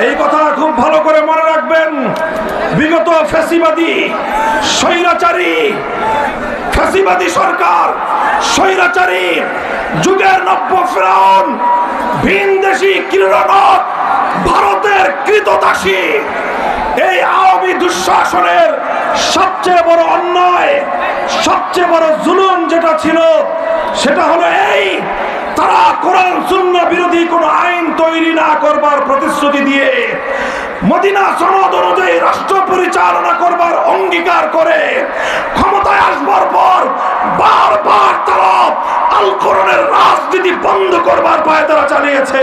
এই কথা খুব ভালো করে মনে রাখবেন। বিগত ফ্যাসিবাদী, স্বৈরাচারী, ফ্যাসিবাদী সরকার, স্বৈরাচারী, যুগের নব্য ফেরাউন ভিনদেশি কিরণক ভারতের কৃতদাসী, এই আওয়ামী দুঃশাসনের সবচেয়ে বড় অন্যায়, সবচেয়ে বড় জুলুম যেটা ছিল, সেটা হলো এই তারা কোরআন শূন্য বিরোধী কোনো আইন তৈরি না করবার প্রতিশ্রুতি দিয়ে মদিনা সনদ অনুযায়ী রাষ্ট্র পরিচালনা করবার অঙ্গীকার করে ক্ষমতায় আসবার পর বারবার তারা আল কোরআনের রাজনীতি বন্ধ করবার পায়ে তারা চালিয়েছে।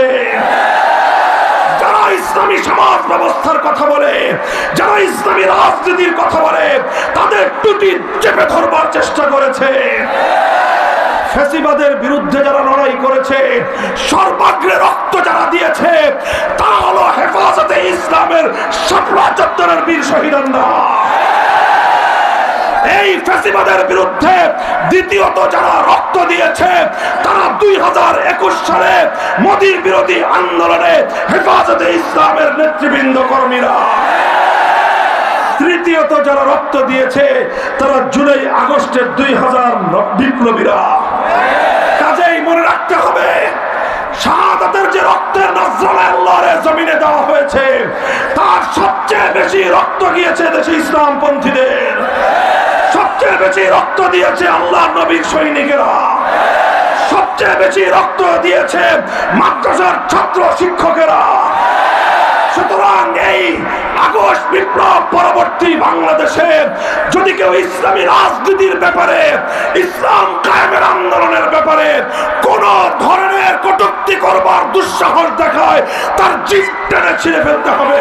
যারা ইসলামী সমাজ ব্যবস্থার কথা বলে, যারা ইসলামী রাজনীতির কথা বলে, তাদের টুটি চেপে ধরবার চেষ্টা করেছে। ফেসিবাদের বিরুদ্ধে যারা লড়াই করেছে, সর্বাগ্রে রক্ত যারা দিয়েছে, তারা হলো হেফাজতে ইসলামের শাপলা চত্বরের বীর শহীদান্না এই ফেসিবাদের বিরুদ্ধে দ্বিতীয়ত যারা রক্ত দিয়েছে, তারা দুই হাজার একুশ সালে মোদীর বিরোধী আন্দোলনে হেফাজতে ইসলামের নেতৃবৃন্দ কর্মীরা। তৃতীয়ত যারা রক্ত দিয়েছে, তারা জুলাই আগস্টের দুই হাজার বিপ্লবীরা। কাজেই মনে রাখতে হবে, শাহাদাতের যে রক্তের নজরানা আল্লাহর জমিনে দেওয়া হয়েছে, তার সবচেয়ে বেশি রক্ত গিয়েছে দেশে ইসলামপন্থীদের। সবচেয়ে বেশি রক্ত দিয়েছে আল্লাহ নবীর সৈনিকেরা। সবচেয়ে বেশি রক্ত দিয়েছে মাদ্রাসার ছাত্র শিক্ষকেরা। সুতরাং এই আগস্ট বিপ্লব পরবর্তী বাংলাদেশে। যদি কেউ ইসলামী রাজনীতির ব্যাপারে, ইসলাম কায়েমের আন্দোলনের ব্যাপারে কোন ধরনের কটুক্তি করবার দুঃসাহস দেখায়, তার জিভ টেনে ছিঁড়ে ফেলতে হবে।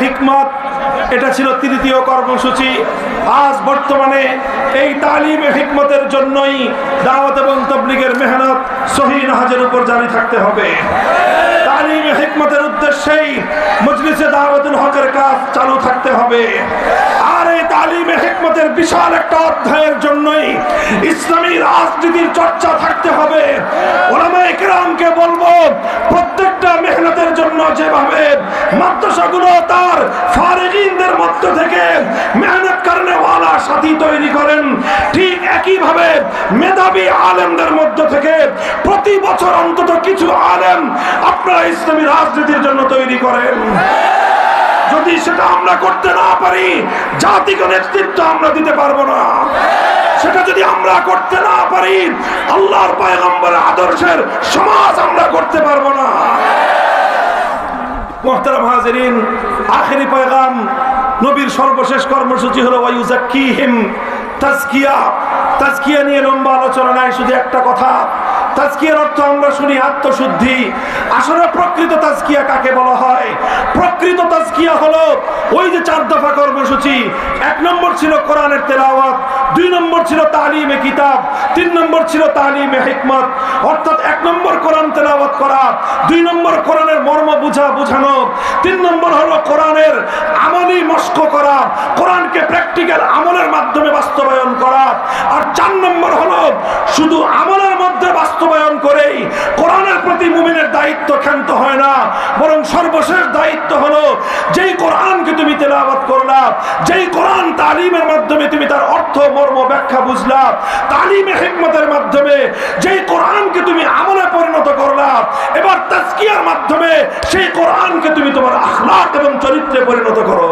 হিকমত, এটা ছিল তৃতীয় কর্মসূচি। আজ বর্তমানে এই তালিমে হিকমতের জন্যই দাওয়াত এবং তবলিগের মেহনত সহি নাহাজের উপর জারি থাকতে হবে। তালিমে হিকমতের উদ্দেশ্যেই মজলিসে দাওয়াতুল হকের কাজ চালু থাকতে হবে। আর এই তালিমে হিকমতের বিশাল একটা অধ্যায়ের জন্যই ইসলামী রাজনীতির চর্চা থাকতে হবে। বলব যেভাবে মাদ্রাসাগুলো তার ফারেজিনদের মধ্য থেকে মেহনত কারণে ওয়ালা সাথী তৈরি করেন, ঠিক একইভাবে মেধাবী আলেমদের মধ্য থেকে প্রতি বছর অন্তত কিছু আলেম আপনারা ইসলামী রাজনীতির জন্য তৈরি করেন। যদি সেটা আমরা করতে না পারি, জাতিকে নেতৃত্ব আমরা দিতে পারব না। সেটা যদি আমরা করতে না পারি, আল্লাহর পায়গম্বরের আদর্শের সমাজ আমরা করতে পারব না। মোহতারাম হাজরিন, আখেরি পয়গাম, নবীর সর্বশেষ কর্মসূচি হলো তাজকিয়া। তাজকিয়া নিয়ে লম্বা আলোচনা নাই, শুধু একটা কথা। তাজকিয়ার অর্থ আমরা শুনি আত্মশুদ্ধি। আসলে প্রকৃত তাজকিয়া কাকে বলা হয়? প্রকৃত তাজকিয়া হলো ওই যে চার দফা কর্মসূচি, এক নম্বর ছিল কোরআনের তেলাওয়াত, দুই নম্বর ছিল তালিমে কিতাব, তিন নম্বর ছিল তালিমে হিকমত। অর্থাৎ এক নম্বর কোরআন তেলাওয়াত করা, দুই নম্বর কোরআনের মর্ম বুঝা, বুঝানো, তিন নম্বর হলো কোরআনের আমলি মস্ক করা, কোরআনকে প্র্যাকটিক্যাল আমলের মাধ্যমে বাস্তবায়ন করা, আর চার নম্বর হলো শুধু আমলের মধ্যে বাস্তবায়ন করেই কোরআনের প্রতি মুমিনের দায়িত্ব ক্ষান্ত হয় না, বরং সর্বশেষ দায়িত্ব হলো যেই কোরআনকে তুমি তেলাবাদ করলাম যেই কোরআন তালিমের মাধ্যমে তুমি তার অর্থ, মর্ম, ব্যাখ্যা বুঝলাম তালিমে হিকমতের মাধ্যমে যেই কোরআনকে তুমি আমলে পরিণত করলাম এবার তাজকিয়ার মাধ্যমে সেই কোরআনকে তুমি তোমার আখলাক এবং চরিত্রে পরিণত করো।